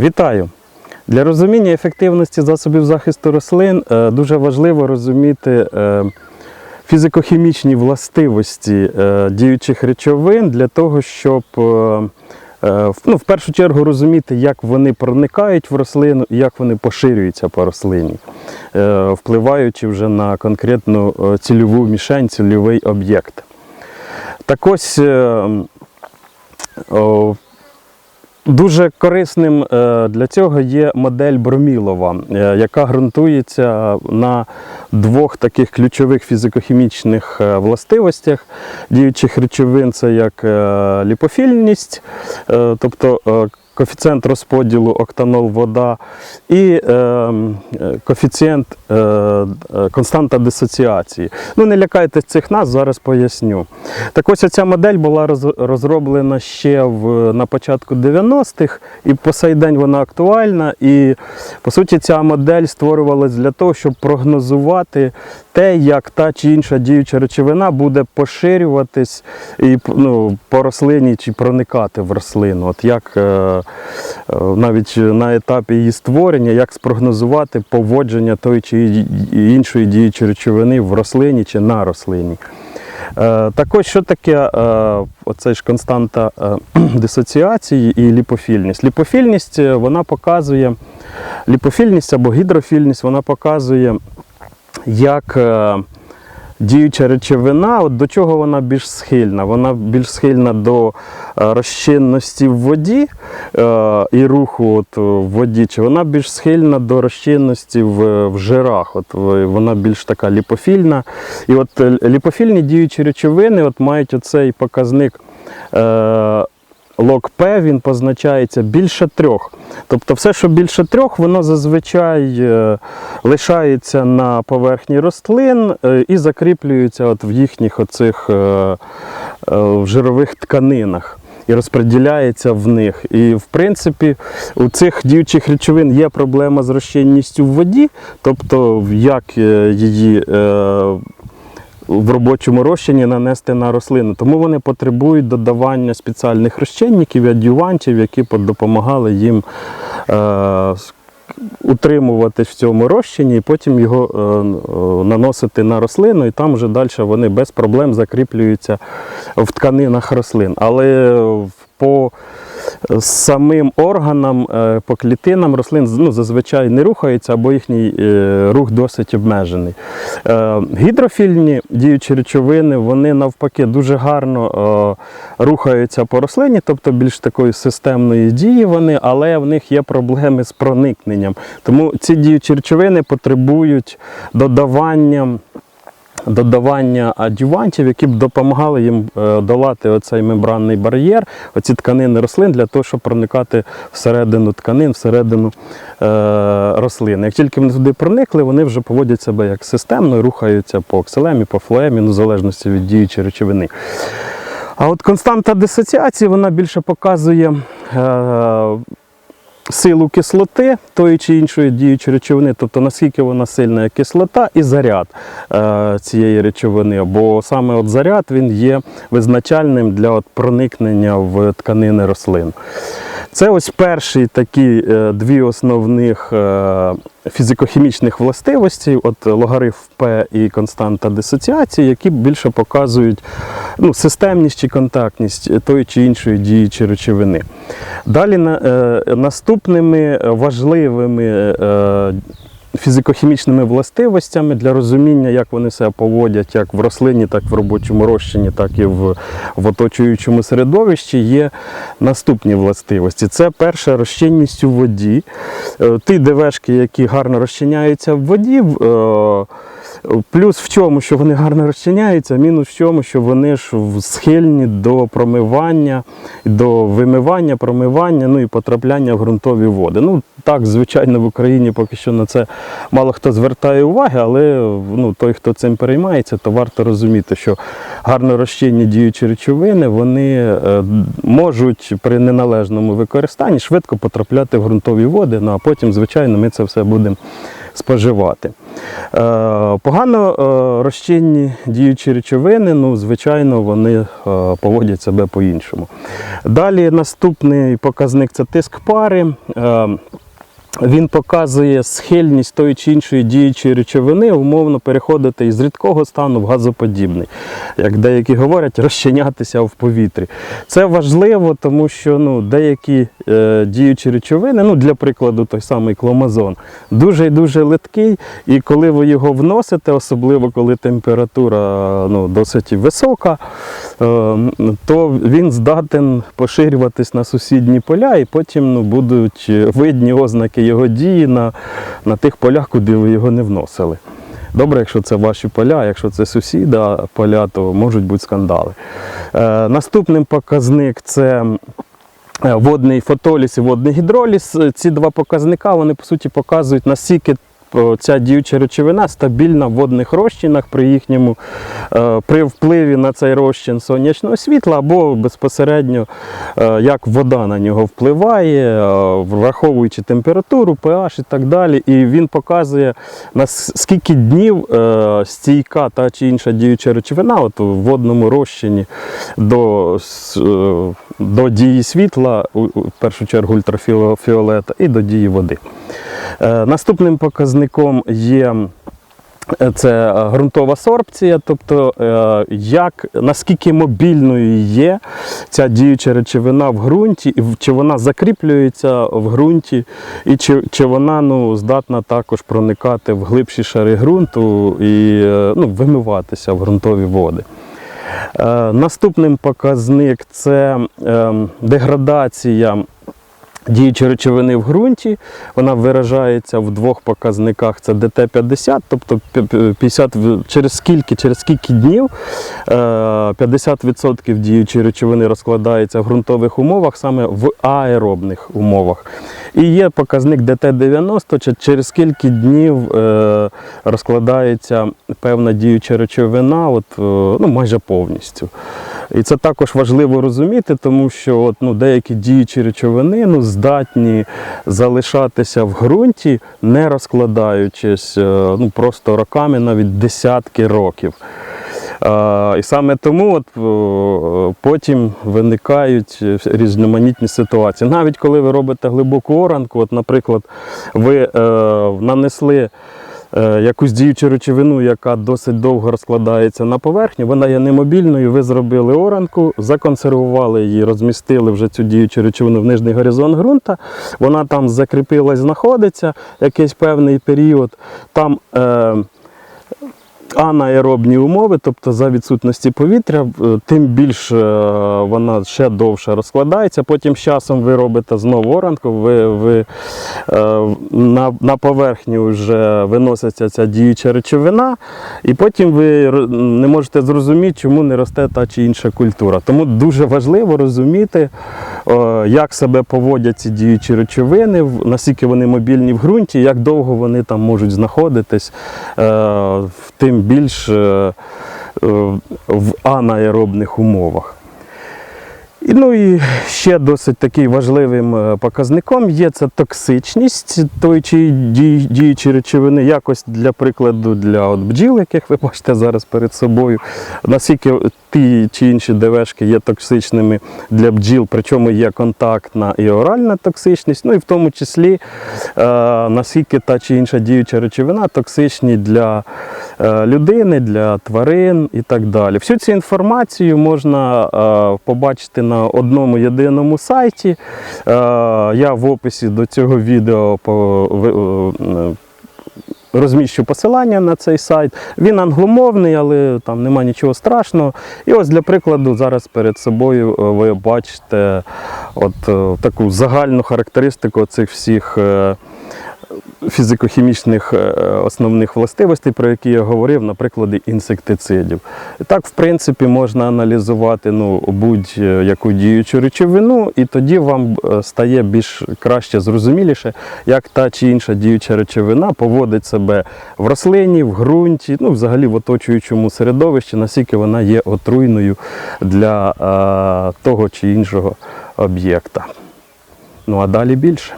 Вітаю! Для розуміння ефективності засобів захисту рослин е, дуже важливо розуміти е, фізико-хімічні властивості е, діючих речовин для того, щоб ну, в першу чергу розуміти, як вони проникають в рослину і як вони поширюються по рослині, впливаючи вже на конкретну цільову мішень, цільовий об'єкт. Так ось Дуже корисним е, для цього є модель Бромілова, е, яка ґрунтується на двох таких ключових фізико-хімічних е, властивостях. Діючих речовин: це як ліпофільність, тобто коефіцієнт розподілу октанол вода і е, коефіцієнт е, константа дисоціації. Ну, не лякайтесь цих назв, зараз поясню. Так ось ця модель була розроблена ще в, на початку 90-х, і по сей день вона актуальна. І по суті, ця модель створювалась для того, щоб прогнозувати те, як та чи інша діюча речовина буде поширюватись і ну, по рослині чи проникати в рослину. От як е, навіть на етапі її створення, як спрогнозувати поводження тої чи іншої діючої речовини в рослині чи на рослині. Е, Також що таке е, оце ж константа е, дисоціації і ліпофільність? Ліпофільність е, вона показує ліпофільність або гідрофільність, вона показує, як е, діюча речовина, от до чого вона більш схильна? Вона більш схильна до е, розчинності в воді е, і руху от, в воді, чи вона більш схильна до розчинності в, в жирах. От, вона більш така ліпофільна. І от е, ліпофільні діючі речовини от, мають оцей показник. Е, Лог П він позначається більше трьох. Тобто все, що більше трьох, воно зазвичай е, лишається на поверхні рослин е, і закріплюється от в їхніх оцих е, в жирових тканинах. І розподіляється в них. І в принципі у цих діючих речовин є проблема з розчинністю в воді, тобто як її в робочому розчині нанести на рослину. Тому вони потребують додавання спеціальних розчинників, і адювантів, які допомагали їм е, утримуватись в цьому розчині і потім його е, е, наносити на рослину, і там вже далі вони без проблем закріплюються в тканинах рослин. Але по самим органам, е, по клітинам рослин ну, зазвичай не рухаються, або їхній е, рух досить обмежений. Е, Гідрофільні діючі речовини, вони навпаки дуже гарно рухаються по рослині, тобто більш такої системної дії вони, але в них є проблеми з проникненням. Тому ці діючі речовини потребують додавання додавання адювантів, які б допомагали їм е, долати оцей мембранний бар'єр, оці тканини рослин для того, щоб проникати всередину тканин, всередину е, рослин. Як тільки вони туди проникли, вони вже поводять себе як системно і рухаються по оксилемі, по флоемі, ну, в залежності від діючої речовини. А от константа дисоціації вона більше показує е, силу кислоти тої чи іншої діючої речовини, тобто наскільки вона сильна як кислота і заряд е, цієї речовини. Бо саме от заряд він є визначальним для от проникнення в тканини рослин. Це ось перші такі е, дві основних е, фізико-хімічних властивості, от логарифм П і константа дисоціації, які більше показують ну, системність чи контактність тої чи іншої діючої речовини. Далі е, наступними важливими фізико-хімічними властивостями для розуміння, як вони себе поводять як в рослині, так в робочому розчині, так і в, в оточуючому середовищі, є наступні властивості. Це перша розчинність у воді. Е, Ті ДВшки, які гарно розчиняються в воді, е, Плюс в чому, що вони гарно розчиняються, мінус в чому, що вони ж схильні до промивання, до вимивання, промивання, ну і потрапляння в ґрунтові води. Ну так, звичайно, в Україні поки що на це мало хто звертає уваги, але ну, той, хто цим переймається, то варто розуміти, що гарно розчинні діючі речовини вони е, можуть при неналежному використанні швидко потрапляти в ґрунтові води. Ну а потім, звичайно, ми це все будемо споживати. Е, Погано е, розчинні діючі речовини, ну, звичайно, вони е, поводять себе по-іншому. Далі наступний показник це тиск пари. Він показує схильність тої чи іншої діючої речовини умовно переходити із рідкого стану в газоподібний, як деякі говорять, розчинятися в повітрі. Це важливо, тому що ну, деякі е, діючі речовини, ну, для прикладу, той самий кломазон, дуже і дуже литкий, і коли ви його вносите, особливо коли температура ну, досить висока, е, то він здатен поширюватись на сусідні поля, і потім ну, будуть видні ознаки його дії на, на тих полях, куди ви його не вносили. Добре, якщо це ваші поля, якщо це сусіда поля, то можуть бути скандали. Е, Наступний показник це е, водний фотоліс і водний гідроліз. Ці два показника вони по суті показують, наскільки е, ця діюча речовина стабільна в водних розчинах при їхньому е, при впливі на цей розчин сонячного світла або безпосередньо е, як вода на нього впливає, е, враховуючи температуру, pH і так далі. І він показує на скільки днів стійка та чи інша діюча речовина от у водному розчині до, до дії світла, в першу чергу ультрафіолета, і до дії води. Наступним показником є е, це е, ґрунтова сорбція, тобто е, як, наскільки мобільною є ця діюча речовина в ґрунті, чи вона закріплюється в ґрунті, і чи, чи вона ну, здатна також проникати в глибші шари ґрунту і ну, вимиватися в ґрунтові води. Наступним показник це е, деградація діючої речовини в ґрунті. Вона виражається в двох показниках: це ДТ-50, тобто пі- пі- 50, через скільки, через скільки днів е, 50% діючої речовини розкладається в ґрунтових умовах, саме в аеробних умовах. І є показник ДТ-90, чи- через скільки днів е, розкладається певна діюча речовина, от, е, ну, майже повністю. І це також важливо розуміти, тому що от, ну, деякі діючі речовини ну, здатні залишатися в ґрунті, не розкладаючись е, ну, просто роками, навіть десятки років. І саме тому от, е, потім виникають різноманітні ситуації. Навіть коли ви робите глибоку оранку, от, наприклад, ви е, нанесли якусь діючу речовину, яка досить довго розкладається на поверхню, вона є немобільною, ви зробили оранку, законсервували її, розмістили вже цю діючу речовину в нижній горизонт ґрунта, вона там закріпилась, знаходиться якийсь певний період. Там е, анаеробні умови, тобто за відсутності повітря, е, тим більше е, вона ще довше розкладається. Потім з часом ви робите знову оранку, ви, ви, е, на, на поверхню вже виноситься ця діюча речовина, і потім ви не можете зрозуміти, чому не росте та чи інша культура. Тому дуже важливо розуміти, як себе поводять ці діючі речовини, наскільки вони мобільні в ґрунті, як довго вони там можуть знаходитись, е, тим більш е, е, в анаеробних умовах. Ну і ще досить такий важливим е, показником є це токсичність тої чи діючої речовини, якось для прикладу для от бджіл, яких ви бачите зараз перед собою, наскільки ті чи інші ДВшки є токсичними для бджіл, причому є контактна і оральна токсичність, ну і в тому числі е, наскільки та чи інша діюча речовина токсичні для людини, для тварин і так далі. Всю цю інформацію можна е, побачити на одному єдиному сайті. Е, я в описі до цього відео е, розміщу посилання на цей сайт. Він англомовний, але там нема нічого страшного. І ось для прикладу, зараз перед собою е, ви бачите от е, таку загальну характеристику цих всіх. Фізико-хімічних е, основних властивостей, про які я говорив, на прикладі інсектицидів. Так, в принципі, можна аналізувати ну, будь-яку діючу речовину, і тоді вам е, стає більш краще зрозуміліше, як та чи інша діюча речовина поводить себе в рослині, в ґрунті, ну, взагалі в оточуючому середовищі, наскільки вона є отруйною для е, того чи іншого об'єкта. Ну а далі більше.